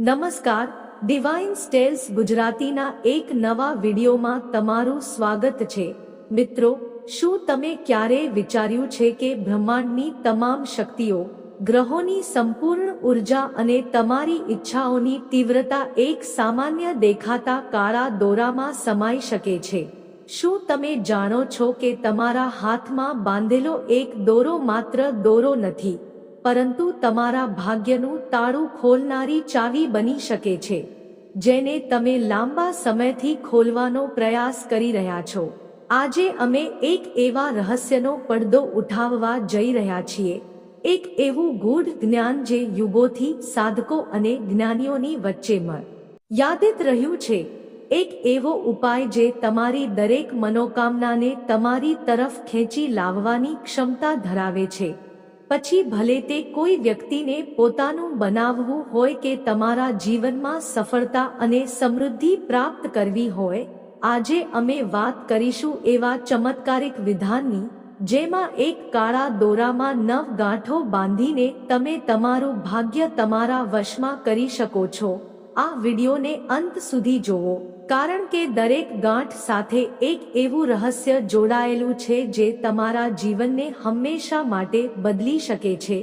નમસ્કાર ડિવાઇન સ્ટેલ્સ ગુજરાતીના એક નવા વિડીયોમાં તમારું સ્વાગત છે. મિત્રો, શું તમે ક્યારેય વિચાર્યું છે કે બ્રહ્માંડની તમામ શક્તિઓ, ગ્રહોની સંપૂર્ણ ઊર્જા અને તમારી ઈચ્છાઓની તીવ્રતા એક સામાન્ય દેખાતા કાળા દોરામાં સમાઈ શકે છે? શું તમે જાણો છો કે તમારા હાથમાં બાંધેલો એક દોરો માત્ર દોરો નથી? પરંતુ તમારા ભાગ્યનું તાળું ખોલનારી ચાવી બની શકે છે, જેને તમે લાંબા સમયથી ખોલવાનો પ્રયાસ કરી રહ્યા છો. આજે અમે એક એવા રહસ્યનો પડદો ઉઠાવવા જઈ રહ્યા છીએ. એક એવું ગૂઢ જ્ઞાન જે યુગોથી સાધકો અને જ્ઞાનીઓની વચ્ચે યાદિત રહ્યું છે. એક એવો ઉપાય જે તમારી દરેક મનોકામનાને તમારી તરફ ખેંચી લાવવાની ક્ષમતા ધરાવે છે. પછી ભલે તે કોઈ વ્યક્તિને પોતાનું બનાવવું હોય કે તમારા જીવનમાં સફળતા અને સમૃદ્ધિ પ્રાપ્ત કરવી હોય, આજે અમે વાત કરીશું એવા ચમત્કારિક વિધાનની, જેમાં એક કાળા દોરામાં નવ ગાંઠો બાંધીને તમે તમારું ભાગ્ય તમારા વશમાં કરી શકો છો. આ વિડીયોને અંત સુધી જોવો કારણ કે દરેક ગાંઠ સાથે એક એવું રહસ્ય જોડાયેલું છે જે તમારા જીવનને હંમેશા માટે બદલી શકે છે.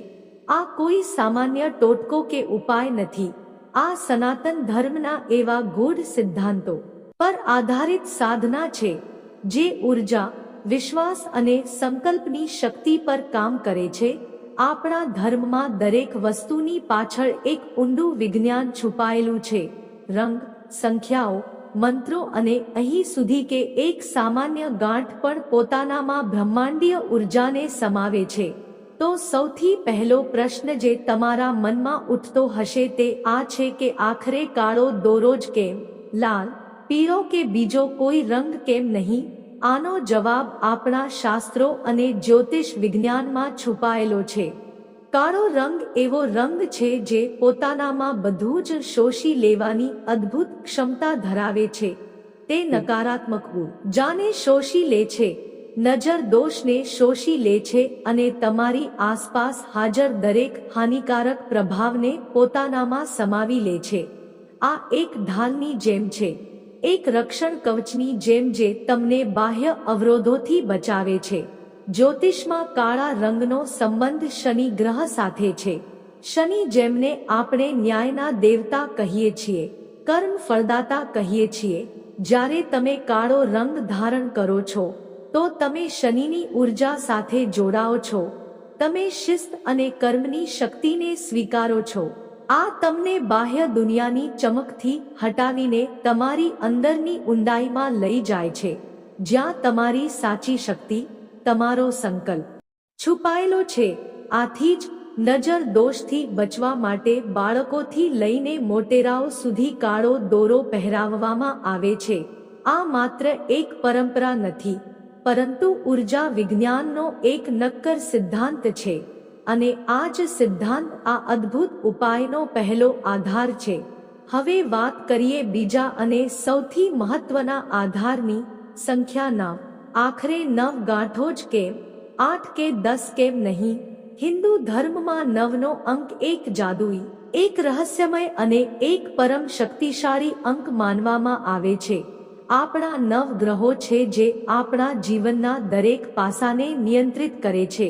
આ કોઈ સામાન્ય ટોટકો કે ઉપાય નથી. આ સનાતન ધર્મના એવા ગૂઢ સિદ્ધાંતો પર આધારિત સાધના છે, જે ઊર્જા, વિશ્વાસ અને સંકલ્પની શક્તિ પર કામ કરે છે. આપણા ધર્મમાં દરેક વસ્તુની પાછળ એક ઊંડું વિજ્ઞાન છુપાયેલું છે. રંગ, સંખ્યાઓ મંત્રો અને અહીં સુધી કે એક સામાન્ય ગાંઠ પણ પોતાનામાં બ્રહ્માંડીય ઉર્જાને સમાવે છે. તો સૌથી પહેલો પ્રશ્ન જે તમારા મનમાં ઉઠતો હશે તે આ છે કે આખરે કાળો દોરો જ કેમ? લાલ? પીળો કે બીજો કોઈ રંગ કેમ નહીં? આનો જવાબ આપણા શાસ્ત્રો અને જ્યોતિષ વિજ્ઞાનમાં છુપાયેલો છે. કાળો રંગ એવો રંગ છે જે પોતાનામાં બધું જ શોષી લેવાની અદ્ભુત ક્ષમતા ધરાવે છે. તે નકારાત્મક જાને શોષી લે છે નજર દોષને શોષી લે છે અને તમારી આસપાસ હાજર દરેક હાનિકારક પ્રભાવને પોતાનામાં સમાવી લે છે. આ એક ઢાલની જેમ છે. એક રક્ષણ કવચની જેમ જે તમને બાહ્ય અવરોધોથી બચાવે છે. જ્યોતિષમાં કાળા રંગનો સંબંધ શનિ ગ્રહ સાથે છે. શનિ જેમને આપણે ન્યાયના દેવતા કહીએ છીએ, કર્મ ફળદાતા કહીએ છીએ. જ્યારે તમે કાળો રંગ ધારણ કરો છો, તો તમે શનિની ઊર્જા સાથે જોડાઓ છો. તમે શિસ્ત અને કર્મની શક્તિને સ્વીકારો છો. આ તમને બાહ્ય દુનિયાની ચમકથી હટાવીને તમારી અંદરની ઊંડાઈમાં લઈ જાય છે. જ્યાં તમારી સાચી શક્તિ તમારો સંકલ્પ. છુપાયેલો છે. આથી જ નજર દોષથી બચવા માટે બાળકોથી લઈને મોટેરાઓ સુધી કાળો દોરો પહેરાવવામાં આવે છે. આ માત્ર એક પરંપરા નથી, પરંતુ ઊર્જા વિજ્ઞાનનો એક નક્કર સિદ્ધાંત છે. અને આ જ સિદ્ધાંત આ અદ્ભુત ઉપાયનો પહેલો આધાર છે. હવે વાત કરીએ બીજા અને સૌથી મહત્વના આધારની સંખ્યાના આખરે નવ ગાંઠો જ કેમ, આઠ કે દસ કેમ નહીં? હિન્દુ ધર્મમાં નવનો અંક એક જાદુઈ, એક રહસ્યમય અને એક પરમ શક્તિશાળી અંક માનવામાં આવે છે. આપણા નવ ગ્રહો છે જે આપણા જીવનના દરેક પાસાને નિયંત્રિત કરે છે.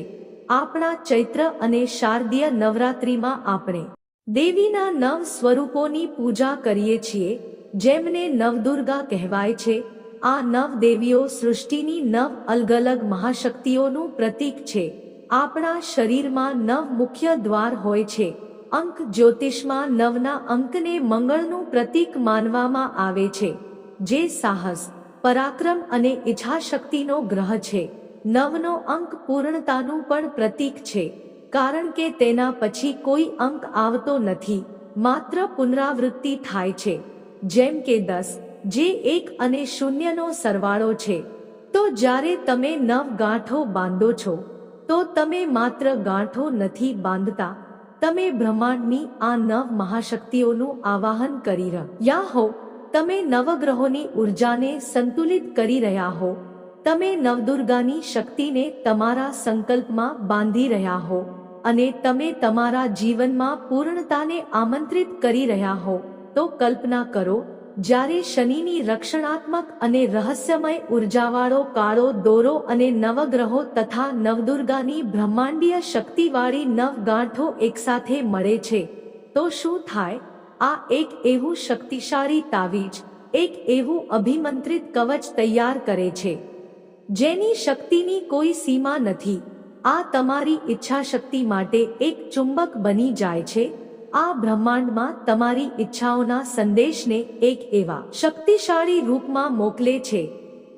આપણા ચૈત્ર અને શારદીય નવરાત્રિમાં આપણે દેવીના નવ સ્વરૂપોની પૂજા કરીએ છીએ, જેમને નવદુર્ગા કહેવાય છે. આ નવ દેવીઓ સૃષ્ટિની નવ અલગ અલગ મહાશક્તિઓનું પ્રતીક છે. આપણા શરીરમાં નવ મુખ્ય દ્વાર હોય છે. અંક જ્યોતિષમાં નવના અંકને મંગળનું પ્રતીક માનવામાં આવે છે. જે સાહસ, પરાક્રમ અને ઈચ્છાશક્તિનો ગ્રહ છે. નવનો અંક પૂર્ણતાનું પણ પ્રતીક છે. કારણ કે તેના પછી કોઈ અંક આવતો નથી. માત્ર પુનરાવૃત્તિ થાય છે. જેમ કે દસ જે એક અને શૂન્યનો સરવાળો છે. તો જ્યારે તમે નવ ગાંઠો બાંધો છો, તો તમે માત્ર ગાંઠો નથી બાંધતા. તમે બ્રહ્માંડની આ નવ મહાશક્તિઓનું આવાહન કરી રહ્યા હો, તમે નવગ્રહોની ઉર્જાને સંતુલિત કરી રહ્યા હો. તમે નવદુર્ગાની શક્તિને તમારા સંકલ્પમાં બાંધી રહ્યા હો. અને તમે તમારા જીવનમાં પૂર્ણતાને આમંત્રિત કરી રહ્યા હો. તો કલ્પના કરો જ્યારે શનિની રક્ષણાત્મક અને રહસ્યમય ઉર્જાવાળો કાળો દોરો અને નવગ્રહો તથા નવદુર્ગાની બ્રહ્માંડીય શક્તિવાળી નવ ગાંઠો એકસાથે મળે છે, તો શું થાય? આ એક એવું શક્તિશાળી તાવીજ, એક એવું અભિમંત્રિત કવચ તૈયાર કરે છે. જેની શક્તિની કોઈ સીમા નથી. આ તમારી ઈચ્છાશક્તિ માટે એક ચુંબક બની જાય છે આ બ્રહ્માંડમાં તમારી ઈચ્છાઓના સંદેશને એક એવા શક્તિશાળી રૂપમાં મોકલે છે,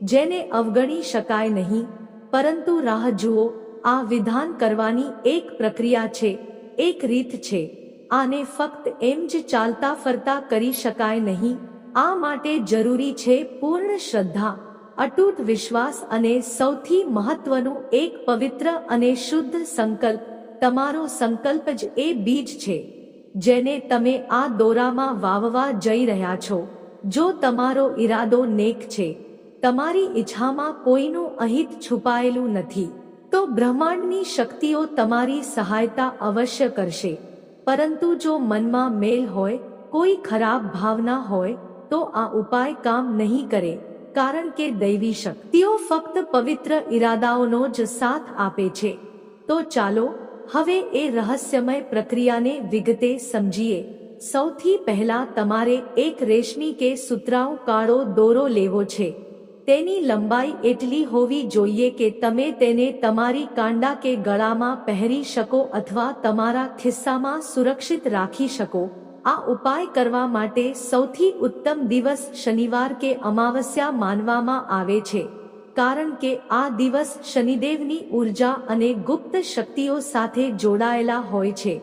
જેને અવગણી શકાય નહીં, પરંતુ રાહ જુઓ, આ વિધાન કરવાની એક પ્રક્રિયા છે, એક રીત છે, આને ફક્ત એમ જ ચાલતા ફરતા કરી શકાય નહીં, આ માટે જરૂરી છે પૂર્ણ શ્રદ્ધા અતૂટ વિશ્વાસ અને સૌથી મહત્વનું એક પવિત્ર અને શુદ્ધ સંકલ્પ, તમારો સંકલ્પ જ એ બીજ છે. જેને તમે આ દોરામાં વાવવા જઈ રહ્યા છો. જો તમારો ઈરાદો નેક છે, તમારી ઈચ્છામાં કોઈનું અહિત છુપાયેલું નથી, તો બ્રહ્માંડની શક્તિઓ તમારી સહાયતા અવશ્ય કરશે. પરંતુ જો મનમાં મેલ હોય, કોઈ ખરાબ ભાવના હોય, તો આ ઉપાય કામ નહીં કરે, કારણ કે દૈવી શક્તિઓ ફક્ત પવિત્ર ઈરાદાઓનો જ સાથ આપે છે. તો ચાલો હવે એ રહસ્યમય પ્રક્રિયાને વિગતે સમજીએ. સૌથી પહેલા તમારે એક રેશમી કે સુતરાઉ કાળો દોરો લેવો છે. તેની લંબાઈ એટલી હોવી જોઈએ કે તમે તેને તમારી કાંડા કે ગળામાં પહેરી શકો અથવા તમારા ખિસ્સામાં સુરક્ષિત રાખી શકો. આ ઉપાય કરવા માટે સૌથી ઉત્તમ દિવસ શનિવાર કે અમાવસ્યા માનવામાં આવે છે. કારણ કે આ દિવસ શનિદેવની ઊર્જા અને ગુપ્ત શક્તિઓ સાથે જોડાયેલા હોય છે.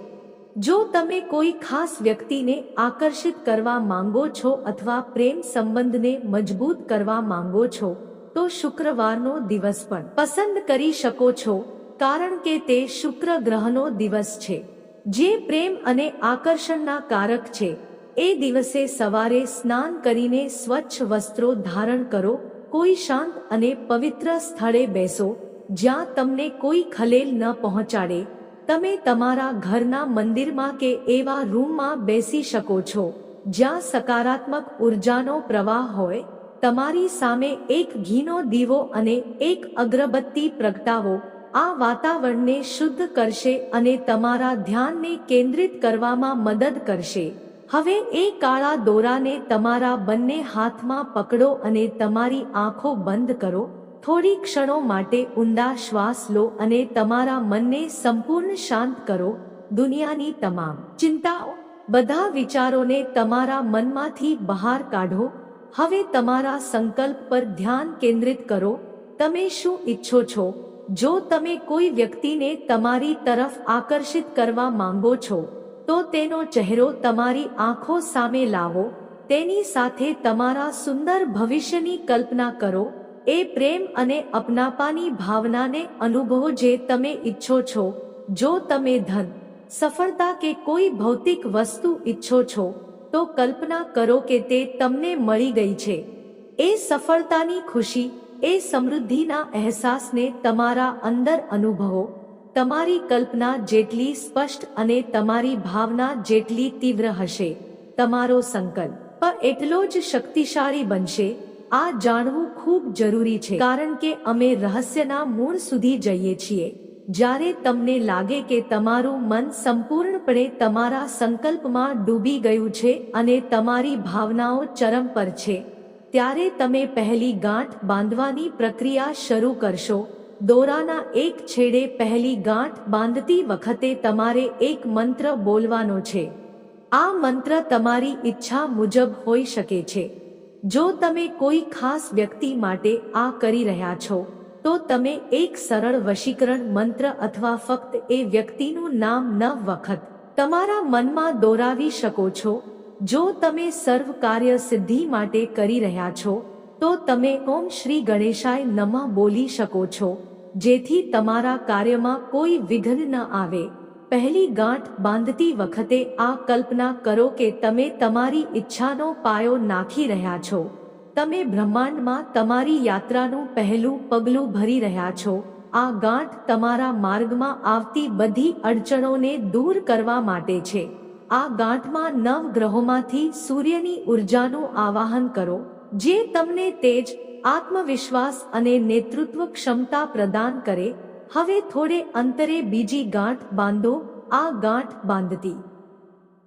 જો તમે કોઈ ખાસ વ્યક્તિને આકર્ષિત કરવા માંગો છો અથવા પ્રેમ સંબંધને મજબૂત કરવા માંગો છો, તો શુક્રવારનો દિવસ પણ પસંદ કરી શકો છો, કારણ કે તે શુક્ર ગ્રહનો દિવસ છે. જે પ્રેમ અને આકર્ષણના કારક છે. એ દિવસે સવારે સ્નાન કરીને સ્વચ્છ વસ્ત્રો ધારણ કરો કોઈ શાંત અને પવિત્ર સ્થળે બેસો જ્યાં તમને કોઈ ખલેલ ન પહોંચાડે. તમે તમારા ઘરના મંદિરમાં કે એવા રૂમમાં બેસી શકો છો, જ્યાં સકારાત્મક ઉર્જાનો પ્રવાહ હોય. તમારી સામે એક ઘીનો દીવો અને એક અગરબત્તી પ્રગટાવો. આ વાતાવરણને શુદ્ધ કરશે અને તમારા ધ્યાનને કેન્દ્રિત કરવામાં મદદ કરશે. હવે એ કાળા દોરાને તમારા બંને હાથમાં પકડો અને તમારી આંખો બંધ કરો. થોડી ક્ષણો માટે ઊંડા શ્વાસ લો અને તમારા મનને સંપૂર્ણ શાંત કરો. દુનિયાની તમામ ચિંતાઓ, બધા વિચારોને તમારા મનમાંથી બહાર કાઢો. હવે તમારા સંકલ્પ પર ધ્યાન કેન્દ્રિત કરો. તમે શું ઈચ્છો છો? જો તમે કોઈ વ્યક્તિને તમારી તરફ આકર્ષિત કરવા માંગો છો તો તેનો ચહેરો તમારી આંખો સામે લાવો, તેની સાથે તમારા સુંદર ભવિષ્યની કલ્પના કરો, એ પ્રેમ અને અપનાપાની ભાવનાને અનુભવો જે તમે ઈચ્છો છો, જો તમે ધન, સફળતા કે કોઈ ભૌતિક વસ્તુ ઈચ્છો છો, તો કલ્પના કરો કે તે તમને મળી ગઈ છે. એ સફળતાની ખુશી, એ સમૃદ્ધિના અહેસાસને તમારા અંદર અનુભવો તમારી કલ્પના જેટલી સ્પષ્ટ અને તમારી ભાવના જેટલી તીવ્ર હશે, તમારો સંકલ્પ એટલો જ શક્તિશાળી બનશે, આ જાણવું ખૂબ જરૂરી છે. કારણ કે અમે રહસ્યના મૂળ સુધી જઈએ છીએ. જ્યારે તમને લાગે કે તમારું મન સંપૂર્ણપણે તમારા સંકલ્પમાં ડૂબી ગયું છે અને તમારી ભાવનાઓ ચરમ પર છે, ત્યારે તમે પહેલી ગાંઠ બાંધવાની પ્રક્રિયા શરૂ કરશો. દોરાના એક છેડે પહેલી ગાંઠ બાંધતી વખતે તમારે એક મંત્ર બોલવાનો છે. આ મંત્ર તમારી ઈચ્છા મુજબ હોઈ શકે છે. જો તમે કોઈ ખાસ વ્યક્તિ માટે આ કરી રહ્યા છો, તો તમે એક સરળ વશીકરણ મંત્ર અથવા ફક્ત એ વ્યક્તિનું નામ ન વખત તમારા મનમાં દોરાવી શકો છો. જો તમે સર્વ કાર્ય સિદ્ધિ માટે કરી રહ્યા છો તો તમે ઓમ શ્રી ગણેશાય નમઃ બોલી શકો છો. જેથી તમારા કાર્યમાં કોઈ વિઘ્ન ન આવે. પહેલી ગાંઠ બાંધતી વખતે આ કલ્પના કરો કે તમે તમારી ઈચ્છાનો પાયો નાખી રહ્યા છો. તમે બ્રહ્માંડમાં તમારી યાત્રાનું પહેલું પગલું ભરી રહ્યા છો. આ ગાંઠ તમારા માર્ગમાં આવતી બધી અડચણોને દૂર કરવા માટે છે. આ ગાંઠમાં નવ ગ્રહોમાંથી સૂર્યની ઉર્જાનું આવાહન કરો. જે તમને તેજ, આત્મવિશ્વાસ અને નેતૃત્વ ક્ષમતા પ્રદાન કરે, હવે થોડે અંતરે બીજી ગાંઠ બાંધો, આ ગાંઠ બાંધતી.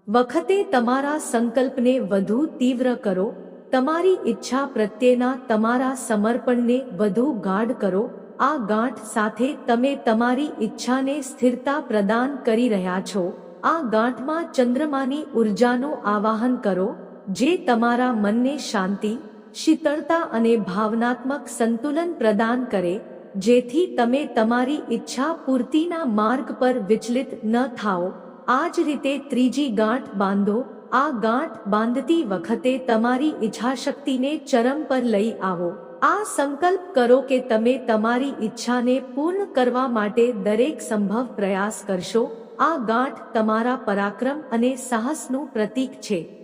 વખતે તમારા સંકલ્પને વધુ તીવ્ર કરો, તમારી ઈચ્છા પ્રત્યેના તમારા સમર્પણને વધુ ગાઢ કરો, આ ગાંઠ સાથે તમે તમારી ઈચ્છાને સ્થિરતા પ્રદાન કરી રહ્યા છો, આ ગાંઠમાં ચંદ્રમાની ઉર્જાનું આવાહન કરો, જે તમારા મનને શાંતિ શીતળતા અને ભાવનાત્મક સંતુલન પ્રદાન કરે, જેથી તમે તમારી ઈચ્છા પૂર્તિના માર્ગ પર વિચલિત ન થાઓ. આ જ રીતે ત્રીજી ગાંઠ બાંધો. આ ગાંઠ બાંધતી વખતે તમારી ઈચ્છાશક્તિને ચરમ પર લઈ આવો. આ સંકલ્પ કરો કે તમે તમારી ઈચ્છાને પૂર્ણ કરવા માટે દરેક સંભવ પ્રયાસ કરશો. આ ગાંઠ તમારા પરાક્રમ અને સાહસનું પ્રતીક છે.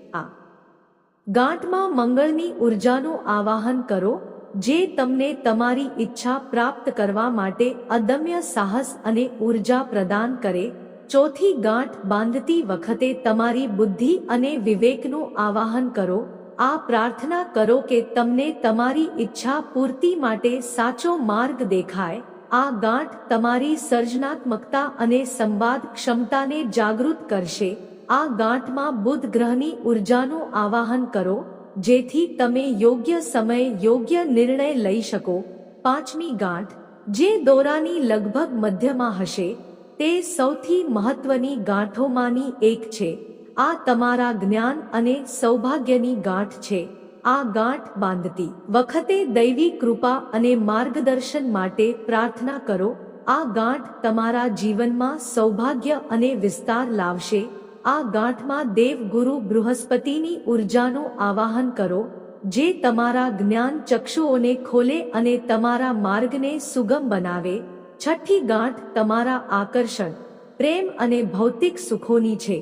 ગાંઠમાં મંગળની ઉર્જાનું આવાહન કરો, જે તમને તમારી ઈચ્છા પ્રાપ્ત કરવા માટે અદમ્ય સાહસ અને ઊર્જા પ્રદાન કરે. ચોથી ગાંઠ બાંધતી વખતે તમારી બુદ્ધિ અને વિવેકનું આવાહન કરો. આ પ્રાર્થના કરો કે તમને તમારી ઈચ્છા પૂર્તિ માટે સાચો માર્ગ દેખાય. આ ગાંઠ તમારી સર્જનાત્મકતા અને સંવાદ ક્ષમતાને જાગૃત કરશે. આ ગાંઠમાં બુધ ગ્રહની ઉર્જાનું આવાહન કરો, જેથી તમે યોગ્ય સમયે યોગ્ય નિર્ણય લઈ શકો. પાંચમી ગાંઠ, જે દોરાની લગભગ મધ્યમાં હશે, તે સૌથી મહત્વની ગાંઠોમાંની એક છે. આ તમારા જ્ઞાન અને સૌભાગ્યની ગાંઠ છે. આ ગાંઠ બાંધતી વખતે દૈવી કૃપા અને માર્ગદર્શન માટે પ્રાર્થના કરો. આ ગાંઠ તમારા જીવનમાં સૌભાગ્ય અને વિસ્તાર લાવશે. આ ગાંઠમાં દેવ ગુરુ બૃહસ્પતિની ઉર્જાનું આવાહન કરો, જે તમારા જ્ઞાન ચક્ષુઓને ખોલે અને તમારા માર્ગને સુગમ બનાવે. છઠ્ઠી ગાંઠ તમારા આકર્ષણ, પ્રેમ અને ભૌતિક સુખોની છે.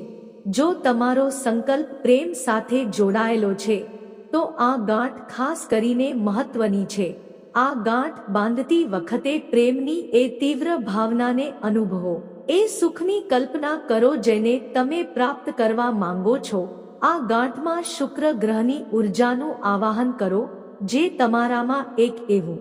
જો તમારો સંકલ્પ પ્રેમ સાથે જોડાયેલો છે, તો આ ગાંઠ ખાસ કરીને મહત્વની છે. આ ગાંઠ બાંધતી વખતે પ્રેમની એ તીવ્ર ભાવનાને અનુભવો. એ સુખની કલ્પના કરો જેને તમે પ્રાપ્ત કરવા માંગો છો. આ ગાંઠમાં શુક્ર ગ્રહની ઉર્જાનું આવાહન કરો, જે તમારામાં એક એવું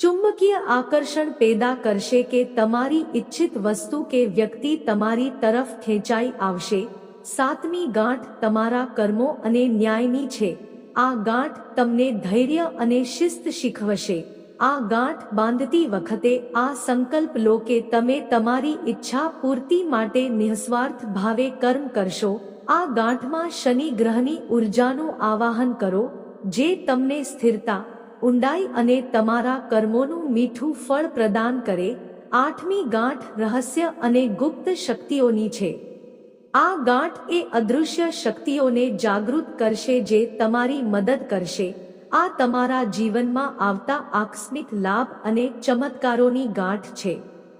ચુંબકીય આકર્ષણ પેદા કરશે કે તમારી ઈચ્છિત વસ્તુ કે વ્યક્તિ તમારી તરફ ખેંચાઈ આવશે. સાતમી ગાંઠ તમારા કર્મો અને ન્યાયની છે. આ ગાંઠ તમને ધૈર્ય અને શિસ્ત શીખવશે. આ ગાંઠ બાંધતી વખતે આ સંકલ્પ લો કે તમે તમારી ઈચ્છા પૂર્તિ માટે નિઃસ્વાર્થ ભાવે કર્મ કરશો. આ ગાંઠમાં શનિ ગ્રહની ઉર્જાનું આવાહન કરો, જે તમને સ્થિરતા, ઊંડાઈ અને તમારા કર્મોનું મીઠું ફળ પ્રદાન કરે. આઠમી ગાંઠ રહસ્ય અને ગુપ્ત શક્તિઓની છે. આ ગાંઠ એ અદૃશ્ય શક્તિઓને જાગૃત કરશે જે તમારી મદદ કરશે. આ તમારા જીવનમાં આવતા આકસ્મિક લાભ અને ચમત્કારોની ગાંઠ છે.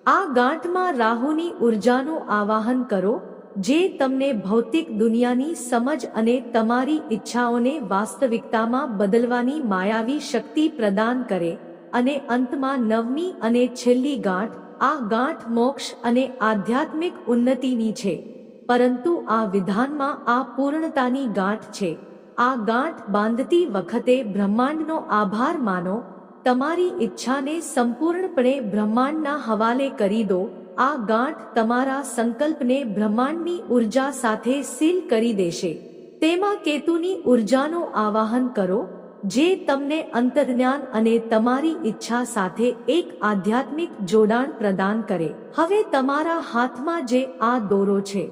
આ ગાંઠમાં રાહુની ઉર્જાનું આવાહન કરો, જે તમને ભૌતિક દુનિયાની સમજ અને તમારી ઈચ્છાઓને વાસ્તવિકતામાં બદલવાની માયાવી શક્તિ પ્રદાન કરે અને અંતમાં નવમી અને છેલ્લી ગાંઠ, આ ગાંઠ મોક્ષ અને આધ્યાત્મિક ઉન્નતિની છે. પરંતુ આ વિધાનમાં આ પૂર્ણતાની ગાંઠ છે. આ ગાંઠ બાંધતી વખતે બ્રહ્માંડનો આભાર માનો, તમારી ઈચ્છાને સંપૂર્ણપણે બ્રહ્માંડના હવાલે કરી દો, આ ગાંઠ તમારા સંકલ્પને બ્રહ્માંડની ઊર્જા સાથે સીલ કરી દેશે. તેમાં કેતુની ઉર્જાનું આવાહન કરો, જે તમને અંતર્જ્ઞાન અને તમારી ઈચ્છા સાથે એક આધ્યાત્મિક જોડાણ પ્રદાન કરે. હવે તમારા હાથમાં જે આ દોરો છે,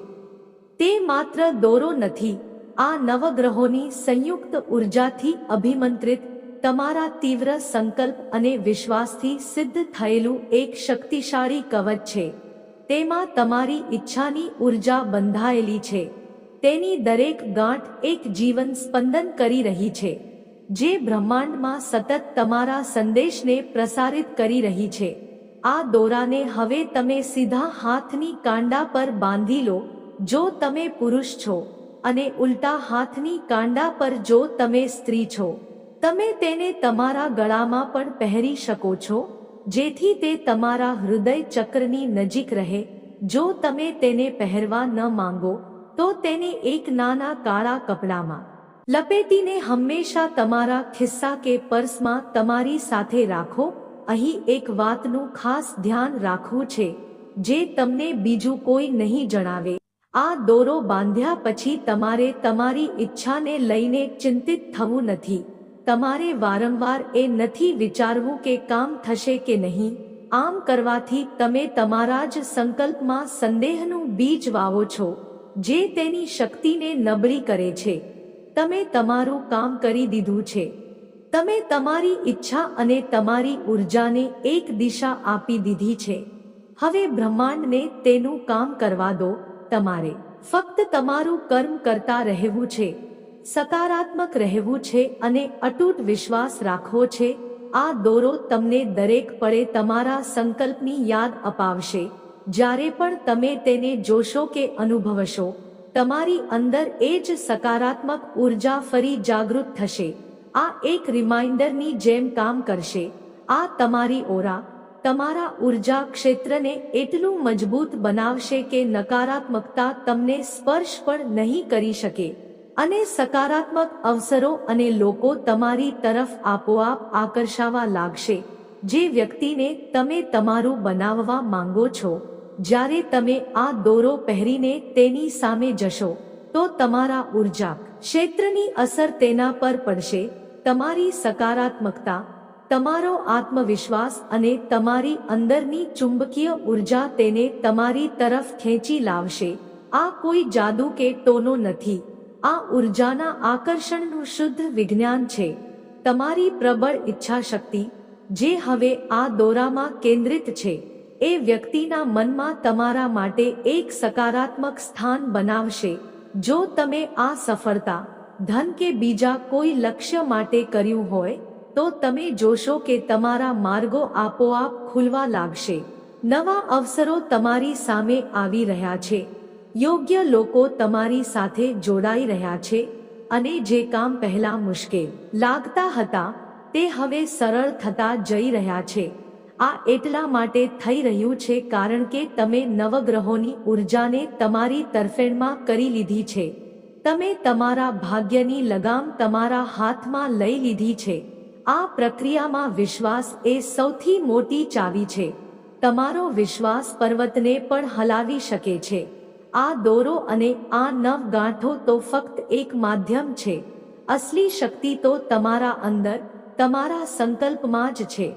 તે માત્ર દોરો નથી આ નવગ્રહોની સંયુક્ત ઉર્જાથી અભિમંત્રિત તમારા તીવ્ર સંકલ્પ અને વિશ્વાસથી સિદ્ધ થયેલું એક શક્તિશાળી કવચ છે. તેમાં તમારી ઈચ્છાની ઊર્જા બંધાયેલી છે. તેની દરેક ગાંઠ એક જીવન સ્પંદન કરી રહી છે, જે બ્રહ્માંડમાં સતત તમારા સંદેશને પ્રસારિત કરી રહી છે. આ દોરાને હવે તમે સીધા હાથની કાંડા પર બાંધી લો, જો તમે પુરુષ છો. અને ઉલટા હાથની કાંડા પર જો તમે સ્ત્રી છો, તમે તેને તમારા ગળામાં પણ પહેરી શકો છો, જેથી તે તમારા હૃદય ચક્રની નજીક રહે. જો તમે તેને પહેરવા ન માંગો, તો તેને એક નાના કાળા કપડામાં લપેટીને હંમેશા તમારા ખિસ્સા કે પર્સમાં તમારી સાથે રાખો. અહીં એક વાતનું ખાસ ધ્યાન રાખવું છે, જે તમને બીજું કોઈ નહીં જણાવે. આ દોરો બાંધ્યા પછી તમારે તમારી ઈચ્છાને લઈને ચિંતિત થવું નથી. તમારે વારંવાર એ નથી વિચારવું કે કામ થશે કે નહીં. આમ કરવાથી તમે તમારા જ સંકલ્પમાં સંદેહનું બીજ વાવો છો, જે તેની શક્તિને નબળી કરે છે. તમે તમારું કામ કરી દીધું છે. તમે તમારી ઈચ્છા અને તમારી ઉર્જાને એક દિશા આપી દીધી છે. હવે બ્રહ્માંડને તેનું કામ કરવા દો. તમારે ફક્ત તમારું કર્મ કરતા રહેવું છે, સકારાત્મક રહેવું છે અને અટૂટ વિશ્વાસ રાખવો છે. આ દોરો તમને દરેક પળે તમારા સંકલ્પની યાદ અપાવશે. જ્યારે પણ તમે તેને જોશો કે અનુભવશો, તમારી અંદર એ જ સકારાત્મક ઊર્જા ફરી જાગૃત થશે. આ એક રિમાઇન્ડરની જેમ કામ કરશે. આ તમારી ઓરા તમારા ઊર્જા ક્ષેત્રને એટલું મજબૂત બનાવશે કે નકારાત્મકતા તમને સ્પર્શ પણ નહીં કરી શકે. અને સકારાત્મક અવસરો અને લોકો તમારી તરફ આપોઆપ આકર્ષાવા લાગશે. જે વ્યક્તિને તમે તમારું બનાવવા માંગો છો. જ્યારે તમે આ દોરો પહેરીને તેની સામે જશો, તો તમારા ઊર્જા ક્ષેત્રની અસર તેના પર પડશે. તમારી સકારાત્મકતા તમારો આત્મવિશ્વાસ અને તમારી અંદરની ચુંબકીય ઊર્જા તેને તમારી તરફ ખેંચી લાવશે. આ કોઈ જાદુ કે ટોનો નથી. આ ઉર્જાના આકર્ષણનું શુદ્ધ વિજ્ઞાન છે. તમારી પ્રબળ ઈચ્છાશક્તિ, જે હવે આ દોરામાં કેન્દ્રિત છે, એ વ્યક્તિના મનમાં તમારા માટે એક સકારાત્મક સ્થાન બનાવશે. જો તમે આ સફળતા, ધન કે બીજા કોઈ લક્ષ્ય માટે કર્યું હોય તો તમે જોશો કે તમારા માર્ગો આપોઆપ ખુલવા લાગશે. નવા અવસરો તમારી સામે આવી રહ્યા છે. યોગ્ય લોકો તમારી સાથે જોડાઈ રહ્યા છે અને જે કામ પહેલા મુશ્કેલ લાગતા હતા, તે હવે સરળ થતા જઈ રહ્યા છે. આ એટલા માટે થઈ રહ્યું છે કારણ કે તમે નવગ્રહોની ઉર્જાને તમારી તરફેણમાં કરી લીધી છે. તમે તમારા ભાગ્યની લગામ તમારા હાથમાં લઈ લીધી છે. આ પ્રક્રિયામાં વિશ્વાસ એ સૌથી મોટી ચાવી છે. તમારો વિશ્વાસ પર્વતને પણ હલાવી શકે છે. આ દોરો અને આ નવ ગાંઠો તો ફક્ત એક માધ્યમ છે. અસલી શક્તિ તો તમારા અંદર, તમારા સંકલ્પમાં જ છે.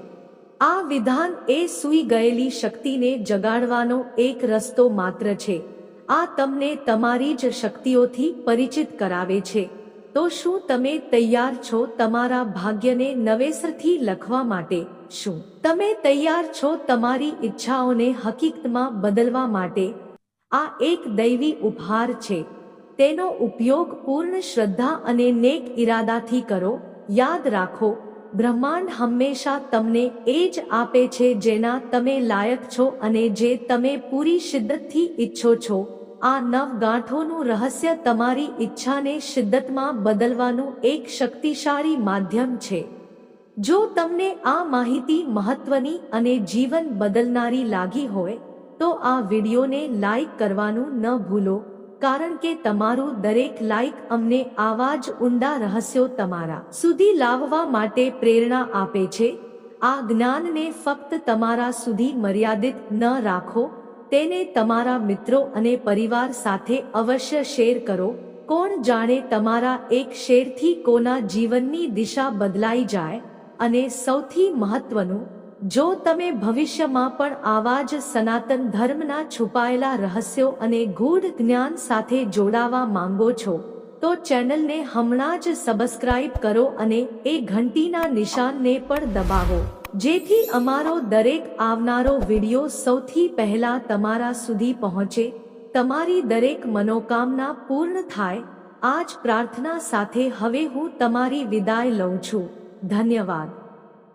આ વિધાન એ સૂઈ ગયેલી શક્તિને જગાડવાનો એક રસ્તો માત્ર છે. આ તમને તમારી જ શક્તિઓથી પરિચિત કરાવે છે. તો શું તમે તૈયાર છો તમારા ભાગ્યને નવેસરથી લખવા માટે? શું તમે તૈયાર છો તમારી ઈચ્છાઓને હકીકતમાં બદલવા માટે? આ એક દૈવી ઉપહાર છે. તેનો ઉપયોગ પૂર્ણ શ્રદ્ધા અને નેક ઈરાદાથી કરો. યાદ રાખો, બ્રહ્માંડ હંમેશા તમને એ જ આપે છે જેના તમે લાયક છો અને જે તમે પૂરી શિદ્દતથી ઈચ્છો છો. આ નવ ગાંઠોનું રહસ્ય તમારી ઈચ્છાને શિદ્દતમાં બદલવાનું એક શક્તિશાળી માધ્યમ છે. જો તમને આ માહિતી મહત્વની અને જીવન બદલનારી લાગી હોય, તો આ વિડીયોને લાઈક કરવાનું ન ભૂલો, કારણ કે તમારું દરેક લાઈક અમને આવા જ ઊંડા રહસ્યો તમારા સુધી લાવવા માટે પ્રેરણા આપે છે. આ જ્ઞાનને ફક્ત તમારા સુધી મર્યાદિત ન રાખો તેને તમારા મિત્રો અને પરિવાર સાથે અવશ્ય શેર કરો. કોણ જાણે તમારા એક શેરથી કોના જીવનની દિશા બદલાઈ જાય અને સૌથી મહત્વનું, જો તમે ભવિષ્યમાં પણ આવા જ સનાતન ધર્મના છુપાયેલા રહસ્યો અને ગૂઢ જ્ઞાન સાથે જોડાવા માંગો છો, તો ચેનલને હમણાં જ સબસ્ક્રાઇબ કરો અને એ ઘંટીના નિશાનને પણ દબાવો. જેથી અમારો દરેક આવનારો વિડિયો સૌથી પહેલા તમારા સુધી પહોંચે. તમારી દરેક મનોકામના પૂર્ણ થાય. આજ પ્રાર્થના સાથે હવે હું તમારી વિદાય લઉં છું. ધન્યવાદ.